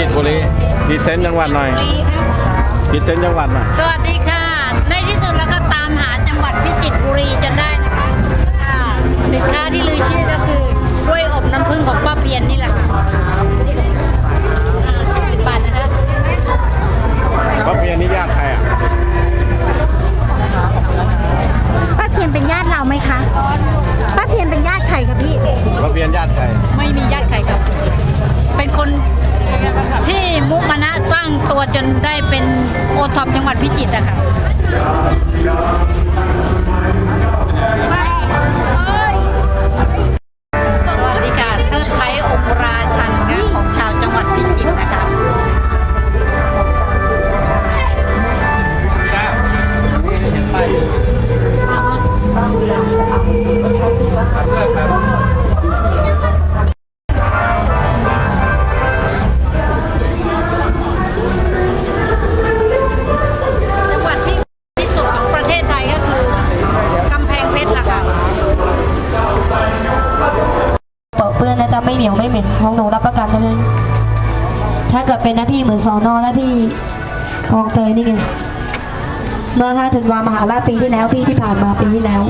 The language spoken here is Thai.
จิตรบุรีพรีเซนต์จังหวัดหน่อยพรีเซนต์จังหวัดหน่อย สวัสดีค่ะ ตัวจนได้เป็นโอท็อปจังหวัดพิจิตรอะค่ะสวัสดีค่ะเทิดไทยองค์ราชันงานของชาวจังหวัดพิจิตรนะคะจั จะไม่เหนียวไม่เหม็นของหนูรับประกันเลยถ้าเกิดเป็นนะพี่เหมือนสอนอหน้าที่คลองเตยนี่ไงเมื่อ5ธันวามหาราชปีที่แล้วพี่ที่ผ่านมาปีที่แล้ว